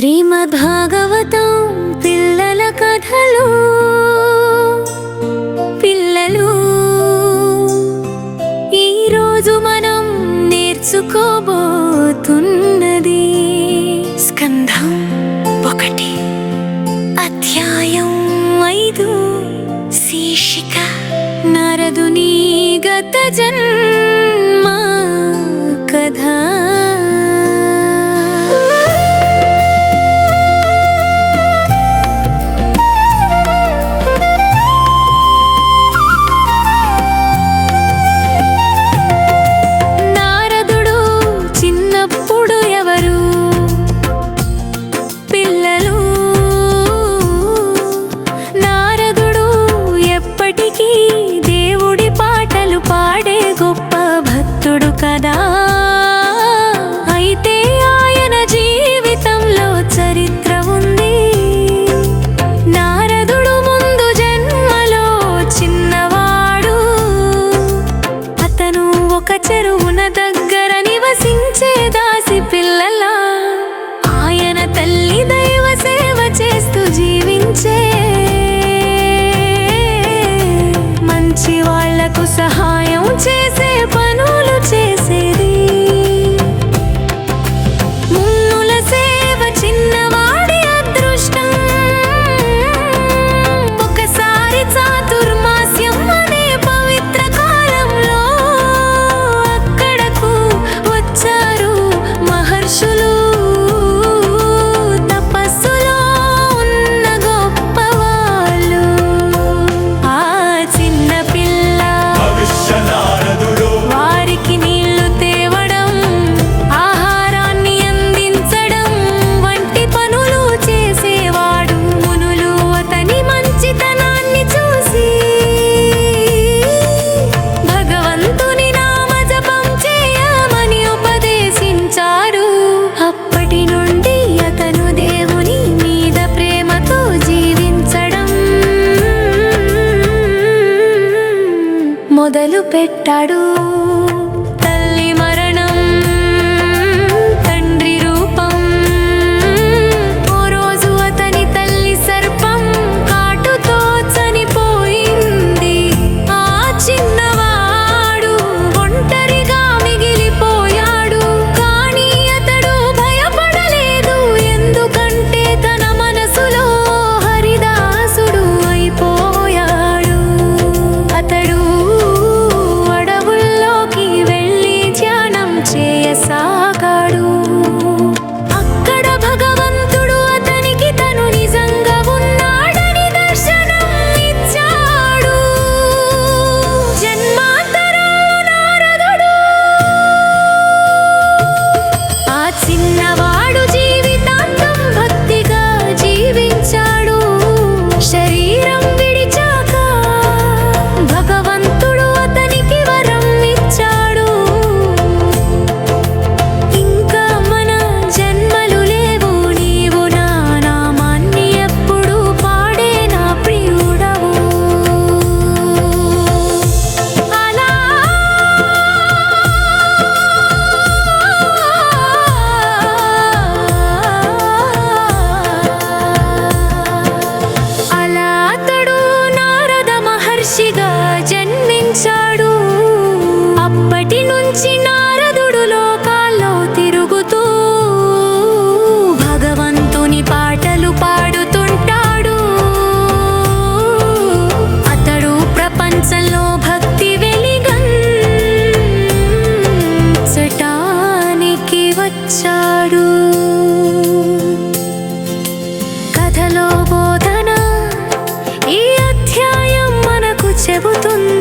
శ్రీమద్భాగవతం పిల్లల కథలు. పిల్లలు ఈరోజు మనం నేర్చుకోబోతున్నది స్కంధం ఒకటి. అధ్యాయం ఐదు. శీర్షిక నరదుని గత జన్మ కథ. మొదలు పెట్టాడు 둔